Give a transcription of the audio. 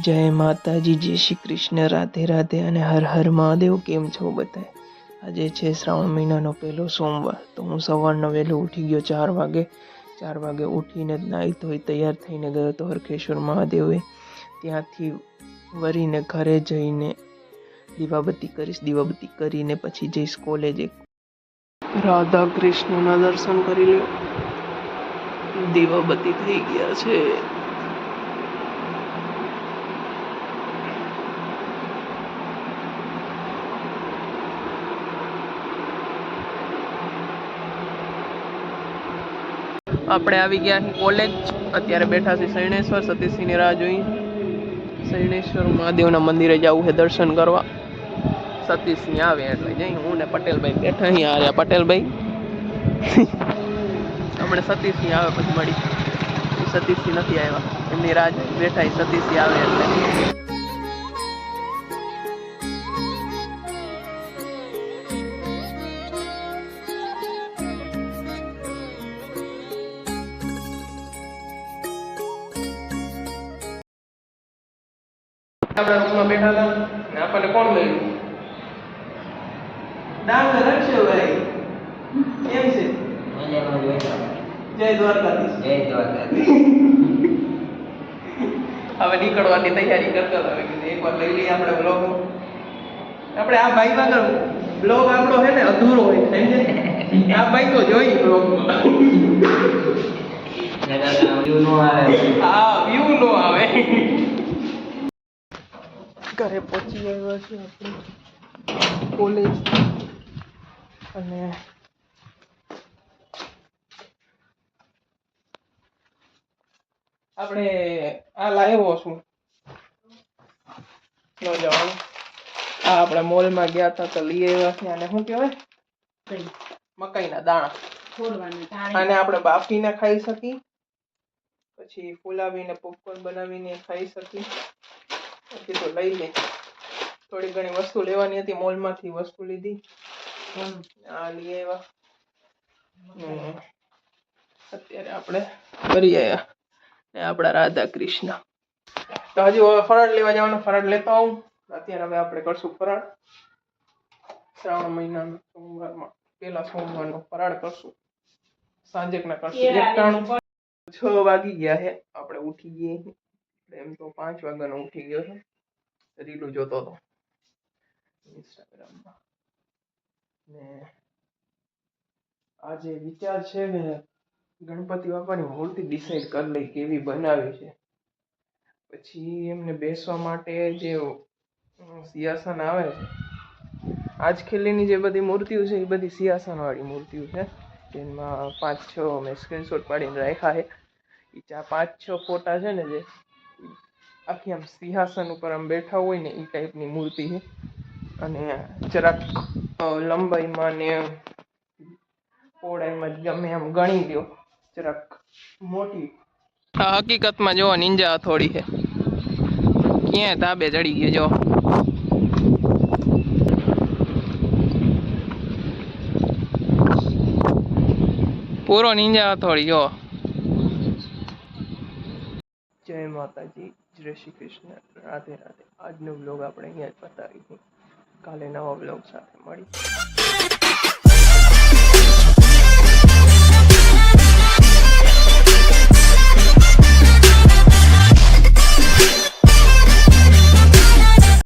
જય માતાજી, જય શ્રી કૃષ્ણ. રાધે રાધે અને હર હર મહાદેવ. કેમ છો બધા આજે છે શ્રાવણ મહિનાનો પહેલો સોમવાર. તો હું સવારનો વહેલો ઉઠી ગયો ચાર વાગે. ચાર વાગે ઉઠીને નાહી ધોઈ તૈયાર થઈને ગયો તો હરખેશ્વર મહાદેવે ત્યાંથી વરીને ઘરે જઈને દીવાબત્તી કરીશ. દીવાબત્તી કરીને પછી જઈશ કોલેજે. રાધા કૃષ્ણના દર્શન કરી લ્યો. દીવાબત્તી થઈ ગયા છે. આપણે આવી ગયા અહીં કોલેજ અત્યારે બેઠા છે શરણેશ્વર સતીશસિંહની રાહ જોઈ. શૈણેશ્વર મહાદેવના મંદિરે જવું છે દર્શન કરવા. સતીશસિંહ આવે એટલે જઈ. હું ને પટેલભાઈ બેઠા અહીં આવ્યા પટેલભાઈ? હમણાં સતીશસિંહ આવે પછી મળી. સતીશસિંહ નથી આવ્યા. એમની રાહ બેઠા સતીશસિંહ આવે એટલે. આપણા રૂમમાં બેઠા હતા ને આપણને કોણ મળ્યું? ડાંગર રક્ષભાઈ કેમ છે? જય દ્વારકાધીશ. હવે નીકળવાની તૈયારી કરતા હતા. કીધું એકવાર લઈ લઈએ આપણે બ્લોગ આપણે આ ભાઈ વગર બ્લોગ આપણો છે ને અધૂરો હોય સમજે? આ ભાઈ તો જોઈ બ્લોગ હા વ્યૂ નો આવે. ઘરે પહોંચી આવ્યા છે આપણે કોલેજ અને આપણે આ લાવ્યો છું. ન જવાનું. આ આપણે મોલમાં ગયા હતા તો લઈ આવ્યા છે અને શું કહેવાય? મકાઈના દાણા. અને આપણે બાફીને ખાઈ શકી પછી ફુલાવીને પોપકોર્ન બનાવીને ખાઈ શકી તો લઈ લે. થોડી ઘણી વસ્તુ લેવાની હતી મોલમાંથી વસ્તુ લીધી. આ લઈ આવ્યા. અત્યારે આપણે ફરી આવ્યા ને આપણા રાધા કૃષ્ણ તો હજી ફરાળ લેવા જવાનો ફરાળ લેતો આવું. અત્યારે હવે આપણે કરશું ફરાળ. શ્રાવણ મહિનાનો સોમવારમાં પહેલા સોમવારનો ફરાળ કરશું. સાંજેકના કરશું. એકટાણું. છ વાગી ગયા છે આપણે ઉઠી ગઈએ. એમ તો પાંચ વાગ્યાનો ઉઠી ગયો છું. રીલું જોતો હતો. ઇન્સ્ટાગ્રામમાં આજે વિચાર છે ને, ગણપતિ બાપાની મૂર્તિ ડિસાઈડ કરી લઈ કેવી બનાવી છે. પછી એમને બેસવા માટે જે સિંહાસન આવે છે, આજ ખેલીની જે બધી મૂર્તિઓ છે, એ બધી સિંહાસન વાળી મૂર્તિઓ છે. જેમાં પાંચ છ મેં સ્ક્રીનશોટ પાડીને રાખ્યા છે. એ ચા પાંચ છ ફોટા છે ને જે આખી આમ સિંહાસન ઉપર આમ બેઠા હોય ને એ ટાઈપની મૂર્તિ છે. અને જરાક લંબાઈમાં ને પહોળાઈમાં ગમે એમ ગણી દો જરાક મોટી. આ હકીકતમાં જો નિંજા હથોડી છે. ક્યાં તાબે ચડી ગયો, જો. પૂરો નિંજા હથોડી, જો. જય માતાજી, જય શ્રી કૃષ્ણ. રાધે રાધે. આજનો બ્લોગ આપણે અહીંયા જ પતાવી કાલે નવા બ્લોગ સાથે મળી